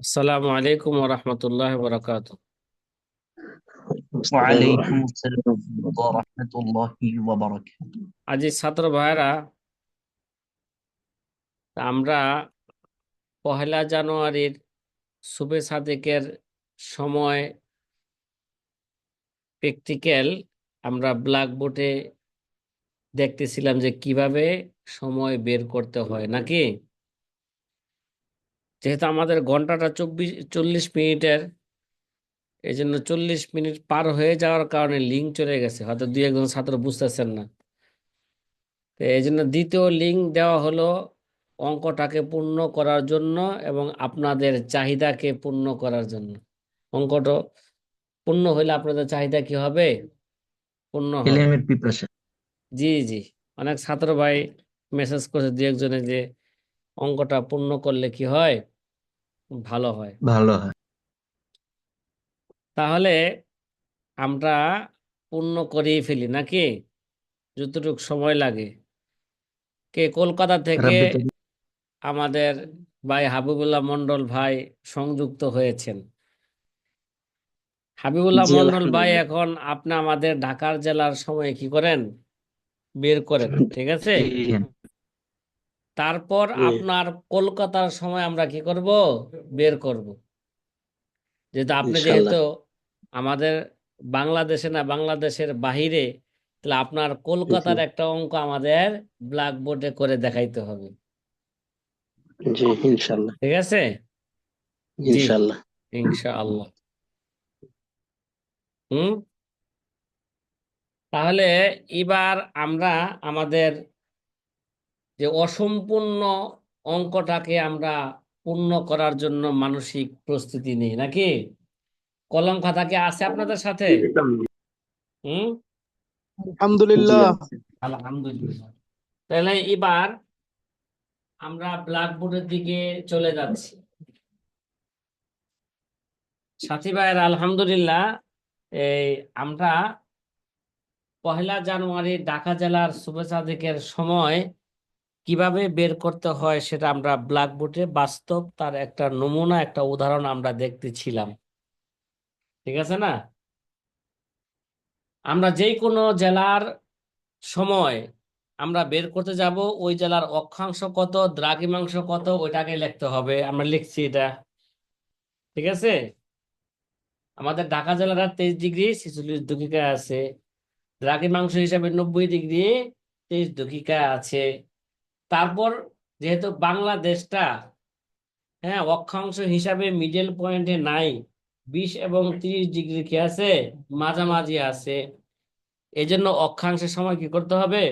আসসালামু আলাইকুম ওয়া রাহমাতুল্লাহি ওয়া ওয়া আলাইকুম আসসালাম ওয়া ওয়া আজি ছাত্র ভাইরা আমরা পহেলা জানুয়ারির সুবে সাদেকের সময় প্র্যাকটিক্যাল আমরা ব্ল্যাকবোর্ডে দেখতেছিলাম যে কীভাবে সময় বের করতে হয় নাকি? যেহেতু আমাদের ঘন্টাটা চব্বিশ চল্লিশ মিনিটের এই জন্য চল্লিশ মিনিট পার হয়ে যাওয়ার কারণে লিঙ্ক চলে গেছে। হয়তো দুই একজন ছাত্র বুঝতেছেন না। তো এই জন্য দ্বিতীয় লিঙ্ক দেওয়া হলো অঙ্কটাকে পূর্ণ করার জন্য এবং আপনাদের চাহিদাকে পূর্ণ করার জন্য। অঙ্কটা পূর্ণ হইলে আপনাদের চাহিদা কি হবে? পূর্ণ হবে। জি জি। অনেক ছাত্র ভাই মেসেজ করছে দু একজনে যে অঙ্কটা পূর্ণ করলে কি হয়? ভালো হয়। ভালো হয়। তাহলে আমরা পূর্ণ করিয়ে ফেলি নাকি? যতটুকু সময় লাগে। কে কলকাতা থেকে আমাদের ভাই হাবিবুল্লাহ মন্ডল ভাই সংযুক্ত হয়েছেন। হাবিবুল্লাহ মন্ডল ভাই এখন আপনি আমাদের ঢাকার জেলার সময় কি করেন? বের করেন ঠিক আছে? তারপর আপনার কলকাতার সময় আমরা কি করব? বের করব। যেহেতু আপনি যেহেতু আমাদের বাংলাদেশে না বাংলাদেশের বাহিরে তাহলে আপনার কলকাতার একটা অঙ্ক আমাদের ব্ল্যাকবোর্ডে করে দেখাইতে হবে। জি ঠিক আছে? ইনশাআল্লাহ। হুম? তাহলে এবার আমরা আমাদের যে অসম্পূর্ণ অঙ্কটাকে আমরা পূর্ণ করার জন্য মানসিক প্রস্তুতি নিই নাকি? কলম খাতা কি আছে আপনাদের সাথে? হুম? আলহামদুলিল্লাহ। আলহামদুলিল্লাহ। তাহলে এবার আমরা ব্ল্যাকবোর্ডের দিকে চলে যাচ্ছি। সাথী ভাইয়ের আলহামদুলিল্লাহ এই আমরা পহেলা জানুয়ারি ঢাকা জেলার শুভেচ্ছা সময় কীভাবে বের করতে হয় সেটা আমরা ব্ল্যাকবোর্ডে বাস্তব তার একটা নমুনা, একটা উদাহরণ আমরা দেখতেছিলাম ঠিক আছে না? আমরা যেই কোনো জেলার সময় আমরা বের করতে যাব, ওই জেলার অক্ষাংশ কত, দ্রাঘিমাংশ কত, ওইটাকে লিখতে হবে। আমরা লিখছি এটা। ঠিক আছে? আমাদের ঢাকা জেলার তেইশ ডিগ্রি ছেচল্লিশ দক্ষিকা আছে। দ্রাঘিমাংশ হিসাবে নব্বই ডিগ্রি তেইশ দক্ষিকা আছে। তারপর যেহেতু বাংলাদেশটা হ্যাঁ অক্ষাংশ হিসাবে মিডল পয়েন্টে নাই, বিশ এবং তিরিশ ডিগ্রি কি আছে, মাঝামাঝি আছে। এই জন্য অক্ষাংশের সময় কি করতে হবে?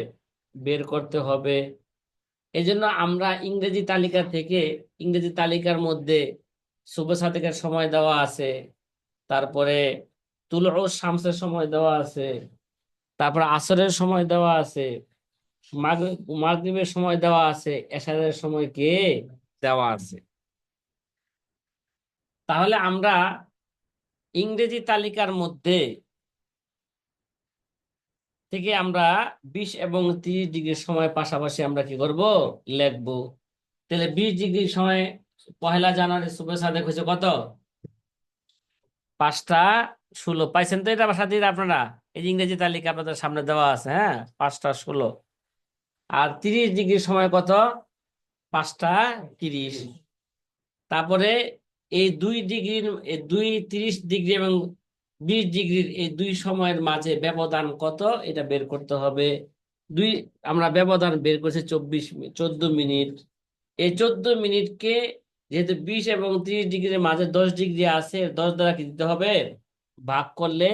বের করতে হবে। এই জন্য আমরা ইংরেজি তালিকা থেকে, ইংরেজি তালিকার মধ্যে শুভ সাদেকের সময় দেওয়া আছে, তারপরে তুলো শামসের সময় দেওয়া আছে, তারপর আসরের সময় দেওয়া আছে মাগরিবের সময় দেওয়া আছে এশারের সময় কে? দেওয়া আছে। তাহলে আমরা ইংরেজি তালিকার মধ্যে থেকে আমরা বিশ এবং তিরিশ ডিগ্রির সময় পাশাপাশি আমরা কি করব? লিখব। তাহলে বিশ ডিগ্রির সময় পহেলা জানুয়ারি শুভ সাদেক হয়েছে কত? পাঁচটা ষোলো। পাইছেন তো এটা সাথে আপনারা? এই ইংরেজি তালিকা আপনাদের সামনে দেওয়া আছে হ্যাঁ? পাঁচটা ষোলো। আর তিরিশ ডিগ্রির সময় কত? পাঁচটা তিরিশ। তারপরে এই দুই ডিগ্রির দুই তিরিশ ডিগ্রি এবং বিশ ডিগ্রির এই দুই সময়ের মাঝে ব্যবধান কত? এটা বের করতে হবে। দুই, আমরা ব্যবধান বের করছি চব্বিশ, চোদ্দ মিনিট। এই চোদ্দ মিনিটকে যেহেতু বিশ এবং ত্রিশ ডিগ্রির মাঝে দশ ডিগ্রি আছে, দশ দ্বারা কি দিতে হবে? ভাগ করলে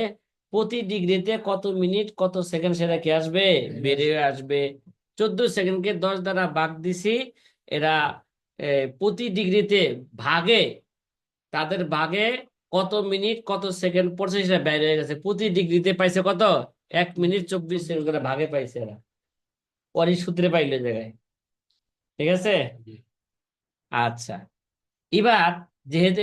প্রতি ডিগ্রিতে কত মিনিট, কত সেকেন্ড সেটা কি আসবে? বেড়ে আসবে। চোদ্দ সেকেন্ডকে দশ দ্বারা ভাগ দিছি। এরা প্রতি ডিগ্রিতে ভাগে তাদের ভাগে কত মিনিট কত সেকেন্ড পড়ছে সেটা বাইরে হয়ে গেছে। প্রতি ডিগ্রিতে পাইছে কত? এক মিনিট চব্বিশ সেকেন্ড করে ভাগে পাইছে এরা। পরই সূত্রে পাইলে জায়গায়। ঠিক আছে? আচ্ছা। এবার যেহেতু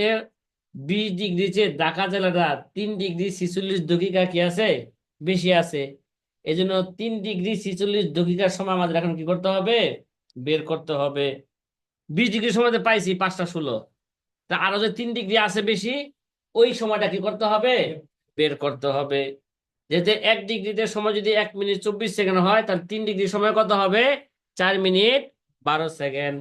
বিশ ডিগ্রি চেয়ে ঢাকা জেলাটা তিন ডিগ্রি ছিচল্লিশ দক্ষিকা কি আছে বেশি আছে এই জন্য তিন ডিগ্রি ছিচল্লিশ দক্ষিকার সময় আমাদের এখন কি করতে হবে? বের করতে হবে। বিশ ডিগ্রির সময় পাইছি পাঁচটা ষোলো। তা আরও যে তিন ডিগ্রি আছে বেশি ওই সময়টা কি করতে হবে? বের করতে হবে। যেহেতু এক ডিগ্রিতে সময় যদি এক মিনিট চব্বিশ সেকেন্ড হয় তাহলে তিন ডিগ্রি সময় কত হবে? চার মিনিট বারো সেকেন্ড।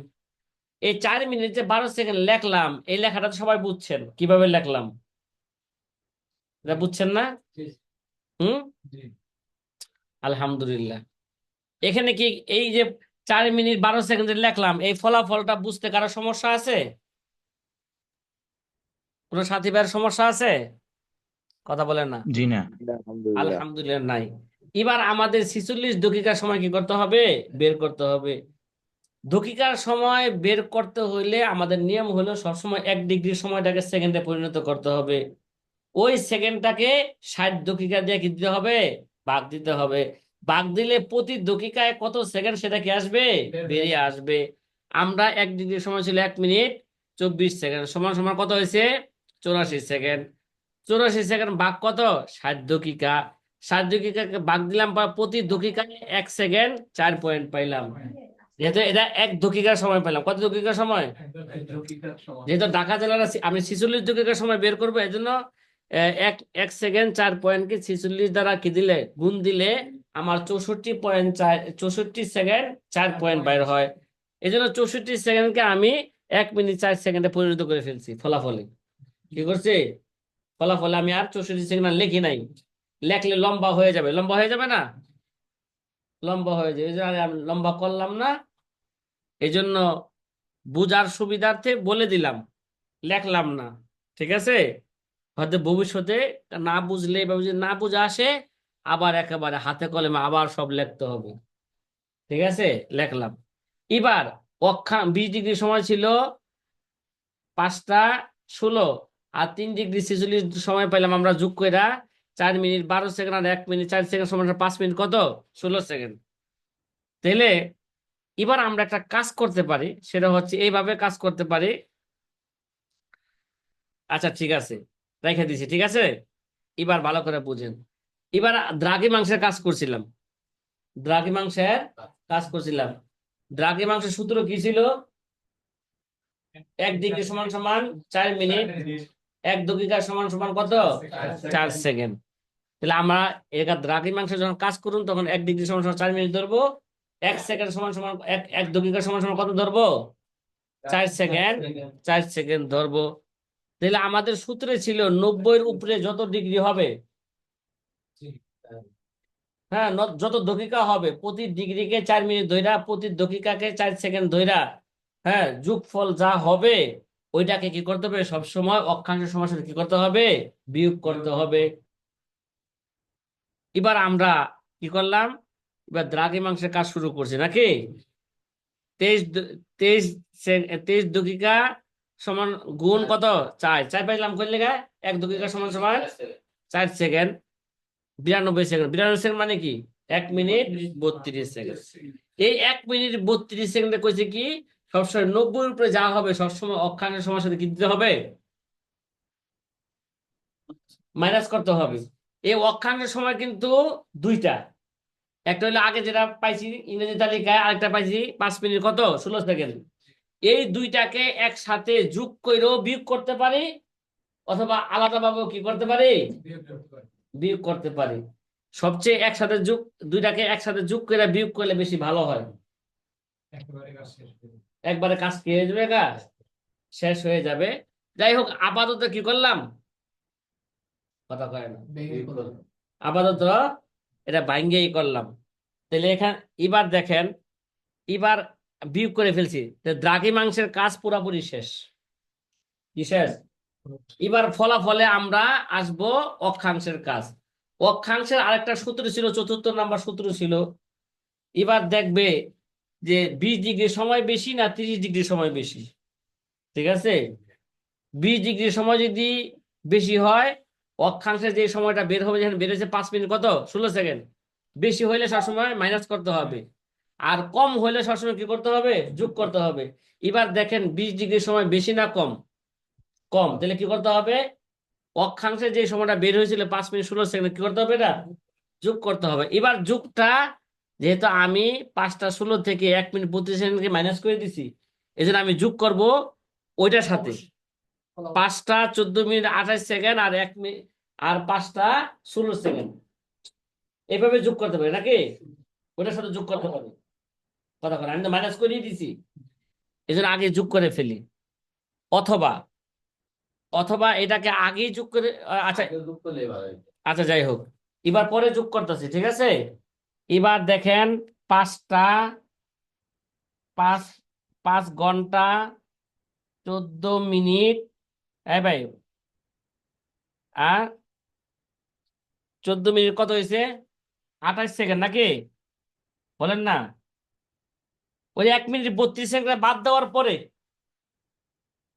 এই চার মিনিটে বারো সেকেন্ড লেখলাম এই লেখাটা তো সবাই বুঝছেন। কীভাবে লেখলাম? এটা বুঝছেন না? হুম? আলহামদুলিল্লাহ। এখানে কি এই যে চার মিনিট বারো সেকেন্ডে লেখলাম এই ফলাফলটা বুঝতে কারও সমস্যা আছে? কোনো সাথী ভাইয়ের সমস্যা আছে? কথা বলেন না। জি না। আলহামদুলিল্লাহ। নাই। এবার আমাদের ছিচল্লিশ দকিকার সময় কি করতে হবে? বের করতে হবে। দকিকার সময় বের করতে হইলে আমাদের নিয়ম হলো সবসময় এক ডিগ্রি সময়টাকে সেকেন্ডে পরিণত করতে হবে। ওই সেকেন্ডটাকে ষাট দকিকা দিয়ে কি দিতে হবে? ভাগ দিতে হবে। ভাগ দিলে প্রতি দকিকায় কত সেকেন্ড সেটা কি আসবে? বেরিয়ে আসবে। আমরা এক ডিগ্রি সময় ছিল এক মিনিট চব্বিশ সেকেন্ড সমান সমান কত হয়েছে? চৌরাশি সেকেন্ড চৌরাশি সেকেন্ড ভাগ কত? ষাট দকিকা। ষাট দকিকাকে ভাগ দিলাম বা প্রতি দকিকায় এক সেকেন্ড চার পয়েন্ট পাইলাম। যেহেতু এটা এক দকিকার সময় পেলাম কত দকিকার সময়? যেহেতু ঢাকা জেলার আমি ছিচল্লিশ দকিকার সময় বের করব এই জন্য আহ, এক এক সেকেন্ড চার পয়েন্টকে ছিচল্লিশ দ্বারা কি দিলে? গুণ দিলে আমার চৌষট্টি পয়েন্ট চার, চৌষট্টি সেকেন্ড চার পয়েন্ট বাইর হয়। এই জন্য চৌষট্টি সেকেন্ডকে আমি এক মিনিট চার সেকেন্ডে পরিণত করে ফেলছি ফলাফলে। কি করছি? ফলাফলে আমি আর চৌষট্টি সেকেন্ড লিখি নাই। লেখলে লম্বা হয়ে যাবে। লম্বা হয়ে যাবে না? লম্বা হয়ে যাবে। আমি লম্বা করলাম না। এই জন্য বুঝার সুবিধার্থে বলে দিলাম। লেখলাম না। ঠিক আছে? হয়তো ভবিষ্যতে না বুঝলে না বুঝে আসে, আবার একেবারে হাতে কলমে আবার সব লিখতে হবে। ঠিক আছে? লেখলাম। এবার অক্ষাং বিশ ডিগ্রি সময় ছিল পাঁচটা ষোলো আর তিন ডিগ্রি ছেচল্লিশ সময় পেলাম আমরা যোগ কইরা চার মিনিট বারো সেকেন্ড আর এক মিনিট চার সেকেন্ড সময় পাঁচ মিনিট কত? ষোলো সেকেন্ড। তাহলে এবার আমরা একটা কাজ করতে পারি, সেটা হচ্ছে এইভাবে কাজ করতে পারি। আচ্ছা ঠিক আছে। রেখে দিছি, ঠিক আছে? এবার ভালো করে বুঝেন। এবার দ্রাগি মাংসের কাজ করছিলাম। দ্রাগি মাংসের কাজ করছিলাম। দ্রাগি মাংসের সূত্র কি ছিল? এক ডিগ্রি সমান সমান চার মিনিট। এক দকিকা সমান সমান কত? চার সেকেন্ড। তাহলে আমরা এটা দ্রাগি মাংস যখন কাজ করুন, তখন এক ডিগ্রি সমান সমান চার মিনিট ধরবো। এক সেকেন্ড সমান সমান, এক এক সমান সমান কত ধরবো? চার সেকেন্ড। চার সেকেন্ড ধরবো। তাহলে আমাদের সূত্রে ছিল নব্বইয়ের উপরে যত ডিগ্রি হবে হ্যাঁ যত দকিকা হবে, প্রতি ডিগ্রিকে চার মিনিট ধইরা, প্রতি দকিকাকে চার সেকেন্ড ধইরা হ্যাঁ যোগফল যা হবে, ওইটাকে কি করতে হবে? সবসময় অক্ষাংশ সময়ের সাথে কি করতে হবে? বিয়োগ করতে হবে। এবার আমরা কি করলাম? এবার দ্রাঘি মাংসের কাজ শুরু করছি, নাকি? তেইশ তেইশ তেইশ দকিকা সমান গুণ কত? চার। চার পাইলাম করলে গা এক দকিকা সমান সমান চার সেকেন্ড বিরানব্বই সেকেন্ড বিরানব্বই সেকেন্ড মানে কি? এক মিনিট বত্রিশ সেকেন্ড এই এক মিনিট বত্রিশ সেকেন্ডে কইছে কি, সবসময় নব্বই উপরে যা হবে, সবসময় অক্ষাংশের সময়ের সাথে কি দিতে হবে? মাইনাস করতে হবে। এই অক্ষাংশের সময় কিন্তু দুইটা। একটা হলো আগে যেটা পাইছি ইংরেজি তালিকায়, আরেকটা পাইছি পাঁচ মিনিট কত? ষোলো সেকেন্ড এই দুইটাকে একসাথে যোগ করেও বিয়োগ করতে পারি অথবা আলাদাভাবেও কি করতে পারি? বিয়োগ করতে পারি। সবচেয়ে একসাথে যোগ দুইটাকে একসাথে যোগ করে বিয়োগ করলে বেশি ভালো হয়। একবারে কাজ কি হয়ে যাবে কাজ শেষ হয়ে যাবে। যাই হোক আপাতত কি করলাম? কথা কয় না। আপাতত এটা ভাঙ্গেই করলাম। তাহলে এখানে এবার দেখেন এবার বিয়োগ করে ফেলছি। দ্রাঘি মাংসের কাজ পুরাপুরি শেষ। কি শেষ? এবার ফলাফলে আমরা আসব অক্ষাংশের কাজ। অক্ষাংশের আরেকটা সূত্র ছিল, চতুর্থ নাম্বার সূত্র ছিল। এবার দেখবে যে বিশ ডিগ্রি সময় বেশি না তিরিশ ডিগ্রি সময় বেশি। ঠিক আছে? বিশ ডিগ্রি সময় যদি বেশি হয়, অক্ষাংশের যে সময়টা বের হবে, যেখানে হয়েছে পাঁচ মিনিট কত? ষোলো সেকেন্ড। বেশি হইলে সবসময় মাইনাস করতে হবে। আর কম হইলে সবসময় কি করতে হবে? যোগ করতে হবে। এবার দেখেন বিশ ডিগ্রি সময় বেশি না কম? কম। তাহলে কি করতে হবে? অক্ষাংশে যে সময়টা বের হয়েছিল পাঁচ মিনিট ষোলো সেকেন্ড কি করতে হবে এটা? যোগ করতে হবে। এবার যোগটা যেহেতু আমি পাঁচটা ষোলো থেকে এক মিনিট বত্রিশ সেকেন্ডকে মাইনাস করে দিছি এই জন্য আমি যোগ করব ওইটার সাথে। পাঁচটা চোদ্দ মিনিট আঠাশ সেকেন্ড আর এক মিনিট আর পাঁচটা ষোলো সেকেন্ড। এভাবে যোগ করতে পারি নাকি? ওটার সাথে যোগ করতে পারি। কথা কথা আমি তো মাইনাস করিয়ে দিছি এই জন্য আগে যোগ করে ফেলি। অথবা অথবা এটাকে আগেই যোগ করে আচ্ছা আচ্ছা যাই হোক। এবার পরে যোগ করতেছি ঠিক আছে? এবার দেখেন পাঁচটা পাঁচ পাঁচ ঘণ্টা চোদ্দ মিনিট হ্যাঁ ভাই আর চোদ্দ মিনিট কত হয়েছে? আঠাশ সেকেন্ড নাকি? বলেন না। ওই এক মিনিট বত্রিশ সেকেন্ড বাদ দেওয়ার পরে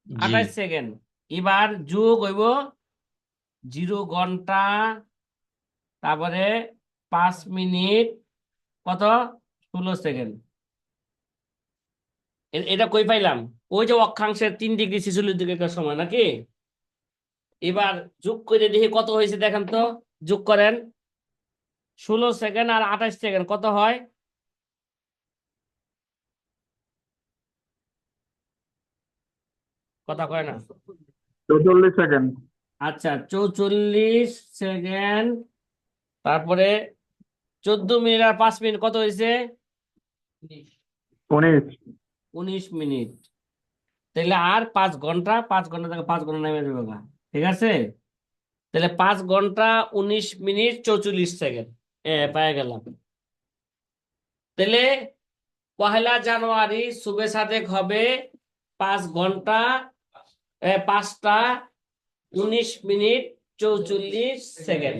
আঠাশ সেকেন্ড। এবার যোগ হইব জিরো ঘণ্টা তারপরে পাঁচ মিনিট কত? ষোলো সেকেন্ড। এটা কই পাইলাম? ওই যে অক্ষাংশের তিন ডিগ্রি ছিচল্লিশ ডিগ্রি সময় নাকি? এবার যোগ করে দেখি কত হয়েছে দেখেন তো। যোগ করেন। ষোলো সেকেন্ড আর আঠাশ সেকেন্ড কত হয়? কথা কয় না? চৌচল্লিশ সেকেন্ড আচ্ছা চৌচল্লিশ সেকেন্ড তারপরে চোদ্দ মিনিট আর পাঁচ মিনিট কত হয়েছে? উনিশ। উনিশ মিনিট। তাহলে আর পাঁচ ঘণ্টা পাঁচ ঘণ্টা থেকে পাঁচ ঘণ্টা নেমে যাবে ঠিক আছে? তাহলে পাঁচ ঘণ্টা উনিশ মিনিট চৌচল্লিশ সেকেন্ড এ পেয়ে গেলাম। তাহলে পহেলা জানুয়ারি শুভে সাদেক হবে। পাঁচ ঘণ্টা পাঁচটা উনিশ মিনিট চৌচল্লিশ সেকেন্ড।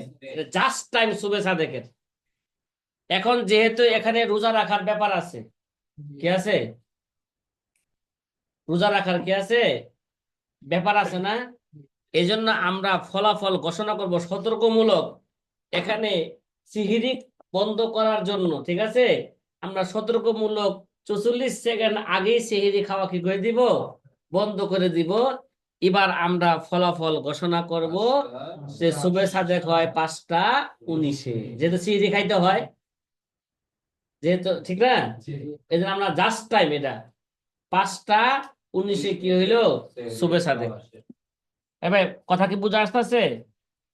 জাস্ট টাইম শুভে সাদেকের এখন যেহেতু এখানে রোজা রাখার ব্যাপার আছে, কি আছে? রোজা রাখার কি আছে? ব্যাপার আছে না? এই জন্য আমরা ফলাফল ঘোষণা করব সতর্কমূলক। এখানে সিহিরি বন্ধ করার জন্য, ঠিক আছে? আমরা সতর্কমূলক চৌচল্লিশ সেকেন্ড আগেই সিহিরি খাওয়া কি করে দিব? বন্ধ করে দিব। এবার আমরা ফলাফল ঘোষণা করব যে শুভে সাদেক হয় পাঁচটা উনিশে। যেহেতু সিহিরি খাইতে হয় যেহেতু ঠিক না? এই জন্য আমরা জাস্ট টাইম এটা। পাঁচটা উনিশে কি হইল? শুভে সাদেক এবার কথা কি বুঝা আসতেছে?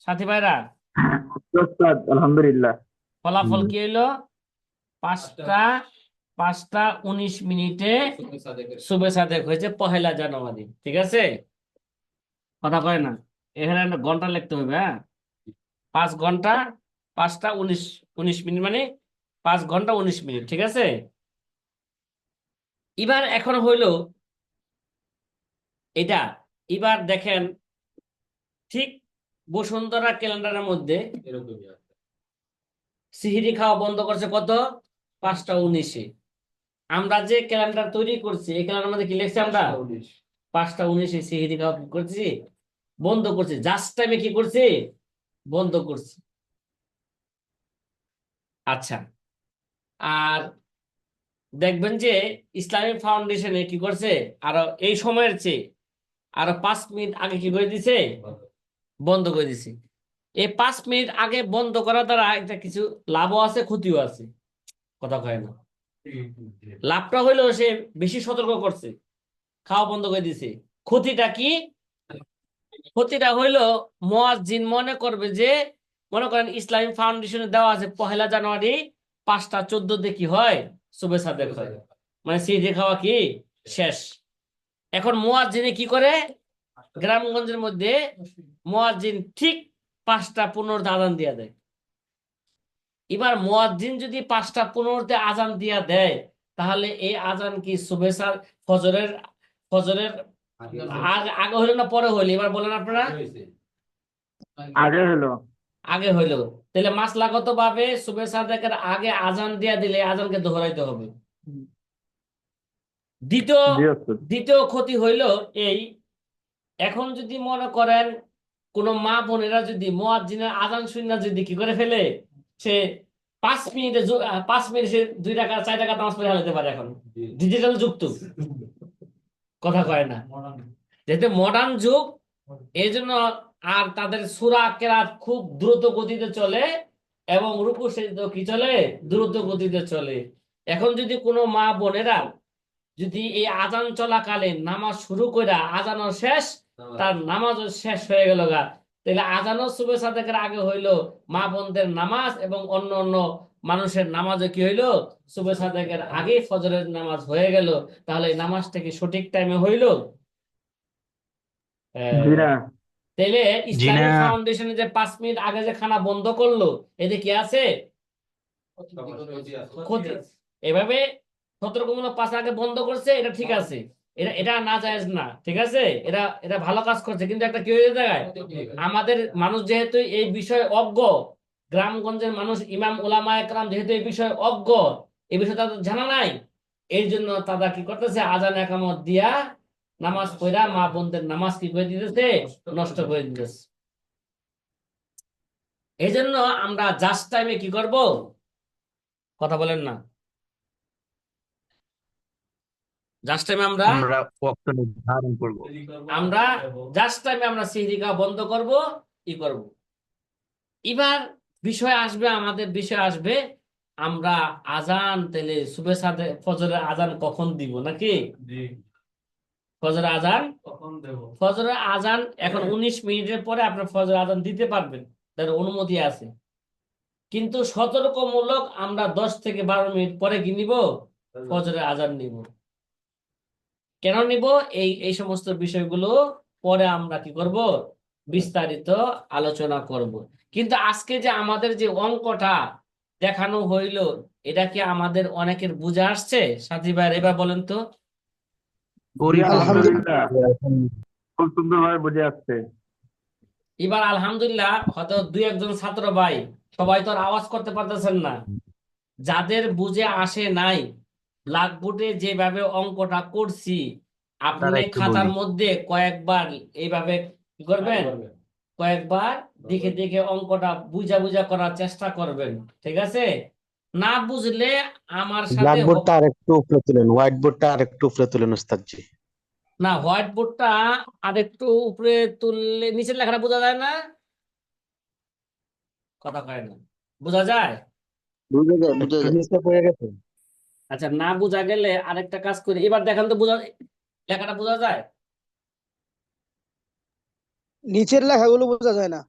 সাথী ভাইরা? আলহামদুলিল্লাহ। ফলাফল কি হইল? পাঁচটা পাঁচটা উনিশ মিনিটে শুভে সাদেক হয়েছে পহেলা জানুয়ারি। ঠিক আছে? কথা কয় না? এখানে একটা ঘণ্টা লিখতে হবে হ্যাঁ? পাঁচ ঘণ্টা, পাঁচটা উনিশ উনিশ মিনিট মানে পাঁচ ঘণ্টা উনিশ মিনিট, ঠিক আছে? এবার এখন হইল এটা। এবার দেখেন, ঠিক বসুন্ধরা ক্যালেন্ডারের মধ্যে সিহিরি খাওয়া বন্ধ করছে কত? পাঁচটা উনিশে। আমরা যে ক্যালেন্ডার তৈরি করছি, এই ক্যালেন্ডার মধ্যে কি লিখছি আমরা? পাঁচটা উনিশে সিহিরি খাওয়া করছি বন্ধ করছি। জাস্ট টাইমে কি করছি? বন্ধ করছি। আচ্ছা। আর দেখবেন যে ইসলামিক ফাউন্ডেশনে কি করছে? আরও এই সময়ের চেয়ে আরও পাঁচ মিনিট আগে কি করে দিছে? বন্ধ করে দিছে। এই পাঁচ মিনিট আগে বন্ধ করার দ্বারা একটা কিছু লাভও আছে ক্ষতিও আছে। কথা কয় না। লাভটা হইল সে বেশি সতর্ক করছে। খাওয়া বন্ধ করে দিছে ক্ষতিটা কি? ক্ষতিটা হইল মুয়াজ্জিন মনে করবে যে, মনে করেন ইসলামিক ফাউন্ডেশনে দেওয়া আছে, পহেলা জানুয়ারি পাঁচটা, চোদ্দতে কি হয়? শুভে সাদেক হয়। মানে সিজে খাওয়া কি? শেষ। এখন মুয়াজ্জিনে কি করে? গ্রামগঞ্জের মধ্যে মুয়াজ্জিন ঠিক পাঁচটা, পনেরোতে আজান দিয়া দেয়। এবার মুয়াজ্জিন যদি পাঁচটা, পনেরোতে আজান দিয়া দেয়, তাহলে এই আজান কি শুভেচ্ছার ফজরের ফজরের আগে হইল না পরে হইল? এবার বলেন আপনারা। আগে হলো। আগে হইল। তাহলে মাসলাগত ভাবে শুভেচ্ছা দেখার আগে আজান দিয়া দিলে আজানকে দোহরাইতে হবে। দ্বিতীয় দ্বিতীয় ক্ষতি। হইল এই এখন যদি মনে করেন কোন মা বোনেরা যদি মুয়াজ্জিনের আজান শুনে যদি কি করে ফেলে সে পাঁচ মিনিটে পাঁচ মিনিটে দুই টাকা চার টাকা নামাজ পড়ে হালাতে পারে এখন। ডিজিটাল যুগ তো। কথা কয় না। যেহেতু মডার্ন যুগ এই জন্য আর তাদের সুরা কেরাত খুব দ্রুত গতিতে চলে এবং রুকু সেজদা কি চলে? দ্রুত গতিতে চলে। এখন যদি কোনো মা বোনেরা যদি এই আজান চলাকালীন নামাজ শুরু কইরা আজানো শেষ তার নামাজও শেষ হয়ে গেল গা। তাহলে আজানও সুবে সাদেকের আগে হইল মা বোনদের নামাজ এবং অন্য অন্য মানুষের নামাজও কি হইল? সুবে সাদেকের আগে ফজরের নামাজ হয়ে গেল। তাহলে নামাজটা কি সঠিক টাইমে হইল? তাহলে ইসলামিক ফাউন্ডেশনে যে পাঁচ মিনিট আগে যে খানা বন্ধ করল এতে কি আছে। এভাবে সতর্কমূলক পাঁচ আগে বন্ধ করছে এটা ঠিক আছে। এটা এটা না জায়েজ না ঠিক আছে? এটা এটা ভালো কাজ করছে কিন্তু একটা কি হয়ে যায়? আমাদের মানুষ যেহেতু এই বিষয়ে অজ্ঞ গ্রামগঞ্জের মানুষ ইমাম ওলামা একরাম যেহেতু এই বিষয়ে অজ্ঞ এই বিষয়ে তাদের জানা নাই এই জন্য তারা কি করতেছে? আজান একামত দিয়া নামাজ পড়া মা বোনদের নামাজ কি করে দিতেছে? নষ্ট করে দিতেছে। এই জন্য আমরা জাস্ট টাইমে কি করব? কথা বলেন না। জাস্ট টাইমে আমরা আমরা ওয়াক্ত নির্ধারণ করব। আমরা জাস্ট টাইমে আমরা সিহরিকা বন্ধ করব ই করব। এবার বিষয় আসবে আমাদের বিষয় আসবে আমরা আজান তেলে সুবে সাথে ফজরের আজান কখন দিব নাকি? ফজরের আজান? কখন দেব? ফজরের আজান এখন উনিশ মিনিটের পরে আপনার ফজরের আজান দিতে পারবেন তার অনুমতি আছে। কিন্তু সতর্কমূলক আমরা দশ থেকে বারো মিনিট পরে কি নিব? ফজরের আজান নিব। কেন নিব? এই এই সমস্ত বিষয়গুলো পরে আমরা কি করব? বিস্তারিত আলোচনা করব। কিন্তু আজকে যে আমাদের যে অঙ্কটা দেখানো হইল এটা কি আমাদের অনেকের বুঝে আসছে? সাথী ভাই এবার বলেন তো। আলহামদুলিল্লাহ। খুব সুন্দরভাবে বুঝে আসছে। এবার আলহামদুলিল্লাহ হয়তো দুই একজন ছাত্র ভাই সবাই তো আর আওয়াজ করতে পারতেছেন না। যাদের বুঝে আসে নাই ব্ল্যাকবোর্ডে যেভাবে অঙ্কটা করছি আপনি খাতার মধ্যে কয়েকবার এইভাবে কি করবেন। কয়েকবার দেখে দেখে অঙ্কটা বুঝা বুঝা করার চেষ্টা করবেন ঠিক আছে? না বুঝলে আমার সাথে ব্ল্যাকবোর্ডটা উপরে তুলেন হোয়াইট বোর্ডটা আর উপরে তুলেন ওস্তাদ জি না হোয়াইট বোর্ডটা আর একটু উপরে তুললে নিচের লেখাটা বোঝা যায় না? কথা কয় না। বোঝা যায়? বুঝে যায় বুঝে যায়। নিচে পড়ে গেছে। আচ্ছা না বোঝা গেলে আরেকটা কাজ করি। এবার দেখেন তো বোঝা লেখাটা বোঝা যায়? নিচের লেখাগুলো বোঝা যায় না।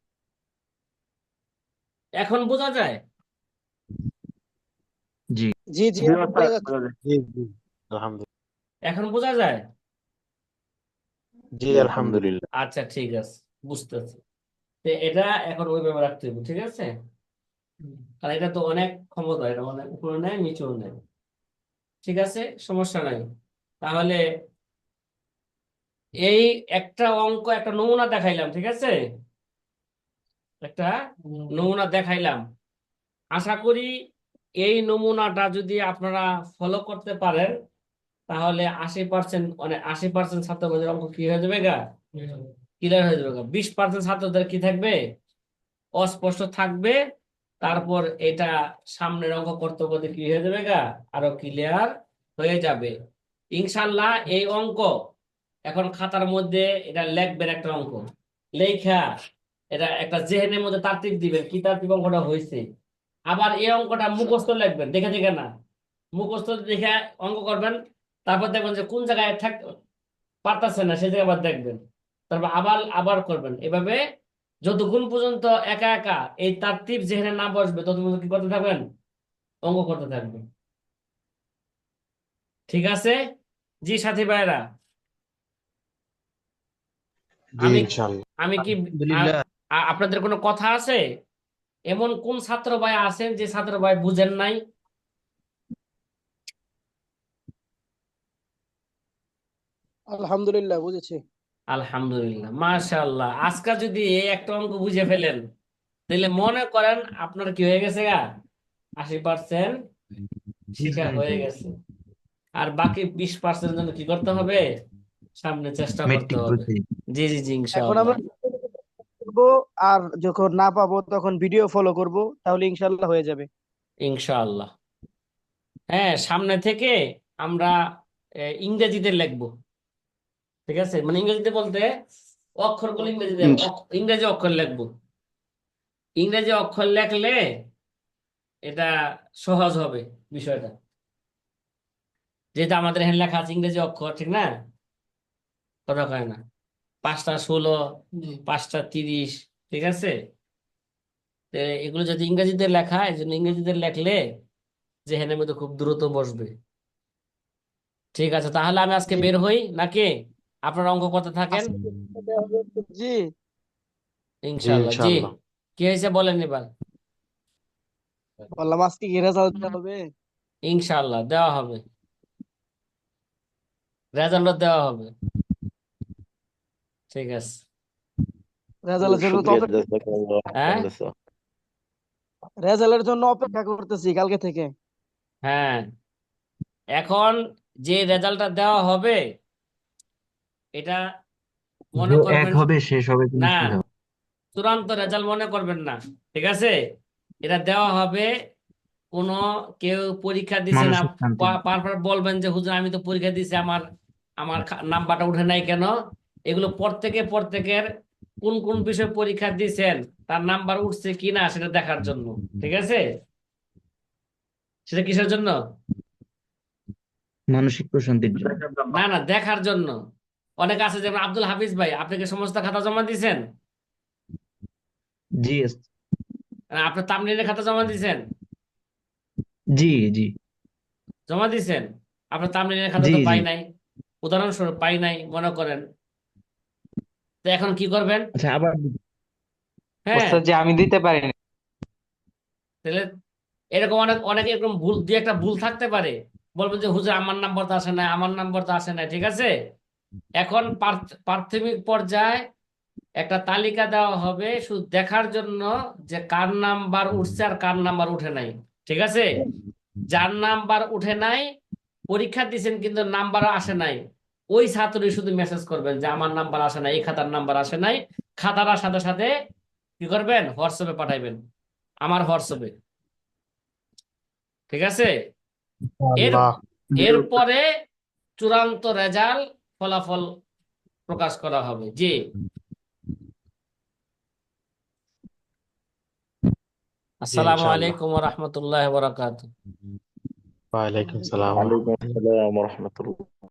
এখন বোঝা যায়? জি। জি জি এখন বোঝা যায়। জি আলহামদুলিল্লাহ। যায়? জি আলহামদুলিল্লাহ। আচ্ছা ঠিক আছে। বুঝতেছি। তো এটা এখন ওইভাবে রাখতে হবে ঠিক আছে? কারণ এটা তো অনেক ক্ষমতা এটা অনেক উপরে নেয় নিচেও নেয়। ঠিক আছে? সমস্যা নাই। তাহলে এই একটা অঙ্ক, একটা নমুনা দেখাইলাম, ঠিক আছে? একটা নমুনা দেখাইলাম। আশা করি এই নমুনাটা যদি আপনারা ফলো করতে পারেন, তাহলে আশি পার্সেন্ট মানে আশি পার্সেন্ট ছাত্রদের অঙ্ক কি হয়ে যাবে গা? ক্লিয়ার হয়ে যাবে গা। বিশ পার্সেন্ট ছাত্রদের কি থাকবে? অস্পষ্ট থাকবে। তারপর এটা সামনের অঙ্ক করতে করতে কি হয়ে যাবে গা? আরও ক্লিয়ার হয়ে যাবে। ইনশাল্লাহ এই অঙ্ক এখন খাতার মধ্যে এটা লেখবেন একটা অঙ্ক। লেখা, এটা একটা জেহেনের মধ্যে তারতিব দিবেন, কি তারতিব অঙ্কটা হয়েছে? আবার এই অঙ্কটা মুখস্থ লিখবেন, দেখে দেখে না। মুখস্থ দেখে অঙ্ক করবেন, তারপর দেখবেন যে কোন জায়গায় থাক পারতেছেন না সেই জায়গায় আবার দেখবেন। তারপর আবার আবার করবেন। এভাবে যতক্ষণ পর্যন্ত একা একা এই তারতিব যেখানে না বসবে, ততক্ষণ কি করতে থাকবেন? অঙ্ক করতে থাকবেন। ঠিক আছে? জি সাথী ভাইরা আমি আমি কি আপনাদের কোনো কথা আছে? এমন কোন ছাত্র ভাই আছেন যে ছাত্র ভাই বুঝেন নাই? আলহামদুলিল্লাহ বুঝেছি। আলহামদুলিল্লাহ মাশাআল্লাহ। আজকে যদি এই একটা অঙ্ক বুঝে ফেলেন তাহলে মনে করেন আপনার কি হয়ে গেছে গা? আশি পার্সেন্ট শিক্ষা হয়ে গেছে। আর বাকি বিশ পার্সেন্ট জন্য কি করতে হবে? সামনে চেষ্টা করতে হবে। জি জি জি এখন ইনশাআল্লাহ আমরা করব আর যখন না পাবো তখন ভিডিও ফলো করব তাহলে ইনশাল্লাহ হয়ে যাবে। ইনশাআল্লাহ। হ্যাঁ সামনে থেকে আমরা এ, ইংরেজিতে লিখব। ঠিক আছে? মানে ইংরেজিতে বলতে অক্ষরগুলো ইংরেজিতে অক্ষ- ইংরেজি অক্ষর লিখব। ইংরেজি অক্ষর লেখলে এটা সহজ হবে বিষয়টা। যেটা আমাদের এখানে লেখা আছে ইংরেজি অক্ষর ঠিক না? কথা কয় না। পাঁচটা ষোলো পাঁচটা তিরিশ ঠিক আছে? এগুলো যদি ইংরেজিতে লেখা এই জন্য ইংরেজিতে লেখলে জেহেনের মধ্যে খুব দ্রুত বসবে। ঠিক আছে তাহলে আমি আজকে বের হই নাকি? আপনার অঙ্ক কত থাকেন? জি। ইনশাল্লাহ জি। কি হয়েছে বলেন এবার? বললাম আজকে কি রেজাল্ট হবে। ইনশাল্লাহ দেওয়া হবে। রেজাল্ট দেওয়া হবে। ঠিক আছে। রেজাল্টের জন্য তো অপেক্ষা হ্যাঁ? রেজাল্টের জন্য অপেক্ষা করতেছি কালকে থেকে। হ্যাঁ। এখন যে রেজাল্টটা দেওয়া হবে এটা মনে যে এক করবেন হবে শেষ হবে না। চূড়ান্ত রেজাল্ট মনে করবেন না ঠিক আছে? এটা দেওয়া হবে কোনো কেউ পরীক্ষা দিছে না। মানসিক শান্তি। পা- বারবার বলবেন যে হুজুর আমি তো পরীক্ষা দিছি আমার আমার নাম্বারটা উঠে নাই কেন? এগুলো প্রত্যেকে প্রত্যেকের কোন কোন বিষয় পরীক্ষা দিছেন তার নাম্বার উঠছে কিনা সেটা দেখার জন্য ঠিক আছে? সেটা কিসের জন্য? মানসিক প্রশান্তির জন্য। না না দেখার জন্য। অনেক আছে যেমন আব্দুল হাফিজ ভাই আপনি কি সমস্ত খাতা জমা দিয়েছেন? জি আপনি তামলিনের খাতা জমা দিয়েছেন? জি জি। জমা দিয়েছেন? আপনার তামলিনের খাতা তো পাই নাই। উদাহরণস্বরূপ পাই নাই মনে করেন। তো এখন কি করবেন? আচ্ছা আবার হ্যাঁ। যে আমি দিতে পারিনি তাহলে এরকম অনেক অনেক এরকম ভুল দুই একটা ভুল থাকতে পারে। বলবেন যে হুজুর আমার নাম্বার তো আসে না আমার নাম্বার তো আসে না ঠিক আছে? এখন প্রাথমিক পর্যায়ে একটা তালিকা দেওয়া হবে শুধু দেখার জন্য যে কার নাম্বার উঠছে আর কার নাম্বার উঠে নাই। ঠিক আছে? যার নাম্বার উঠে নাই পরীক্ষা দিয়েছেন কিন্তু নাম্বার আসে নাই। ওই ছাত্রই শুধু মেসেজ করবেন যে আমার নাম্বার আসে নাই এই খাতার নাম্বার আসে নাই। খাতাটার সাথে সাথে কি করবেন? হোয়াটসঅ্যাপে পাঠাইবেন। আমার হোয়াটসঅ্যাপে ঠিক আছে? এর এরপরে চূড়ান্ত রেজাল্ট ফলাফল প্রকাশ করা হবে। জি। আসসালামু আলাইকুম রহমতুল্লাহ বরাকাত ওয়ালাইকুম সালাম। ওয়ালাইকুম আসসালাম রহমতুল্লাহ